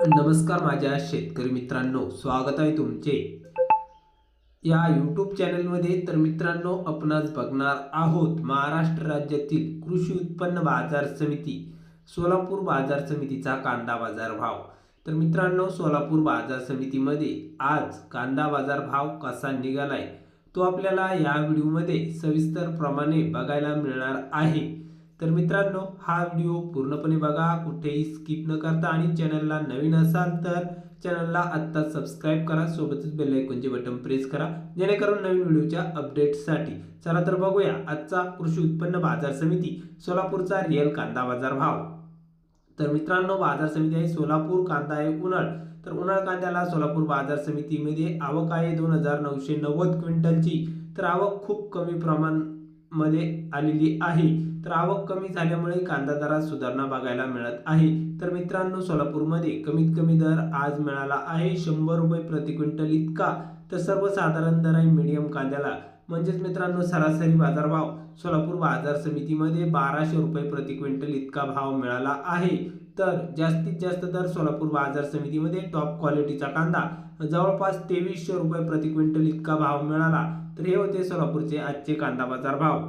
नमस्कार माझ्या शेतकरी मित्रांनो स्वागत आहे तुमचे. या यूट्यूब चॅनलमध्ये तर मित्रांनो आपण बघणार आहोत महाराष्ट्र राज्यातील कृषी उत्पन्न बाजार समिती सोलापूर बाजार समितीचा कांदा बाजार भाव. तर मित्रांनो सोलापूर बाजार समितीमध्ये आज कांदा बाजार भाव कसा निघालाय तो आपल्याला या व्हिडिओमध्ये सविस्तर प्रमाणे बघायला मिळणार आहे. तर मित्रांनो हा व्हिडिओ पूर्णपणे बघा. कुठेही स्किप न करता आणि चॅनलला नवीन असाल तर चॅनलला आत्ता सबस्क्राईब करा. सोबतच बेल आयकॉनचे बटन प्रेस करा. जेणेकरून नवीन व्हिडिओच्या अपडेटसाठी चला तर बघूया आजचा कृषी उत्पन्न बाजार समिती सोलापूरचा रिअल कांदा बाजार भाव. तर मित्रांनो बाजार समिती आहे सोलापूर कांदा आहे उन्हाळ. तर उन्हाळ कांद्याला सोलापूर बाजार समितीमध्ये आवक आहे दोन हजार नऊशे नव्वद क्विंटलची. तर आवक खूप कमी प्रमाण मध्ये आलेली आहे. तर आवक कमी झाल्यामुळे कांदा दरात सुधारणा बघायला मिळत आहे. तर मित्रांनो सोलापूरमध्ये कमीत कमी दर आज मिळाला आहे. शंभर रुपये प्रति क्विंटल इतका. तर सर्वसाधारण दर आहे मीडियम कांद्याला. म्हणजेच मित्रांनो सरासरी बाजारभाव सोलापूर बाजार समितीमध्ये बाराशे रुपये प्रति क्विंटल इतका भाव मिळाला आहे. तर जास्तीत जास्त दर सोलापूर बाजार समितीमध्ये टॉप क्वालिटीचा कांदा. जवळपास तेवीसशे रुपये प्रति क्विंटल इतका भाव मिळाला. तर हे होते सोलापूरचे आजचे कांदा बाजार भाव.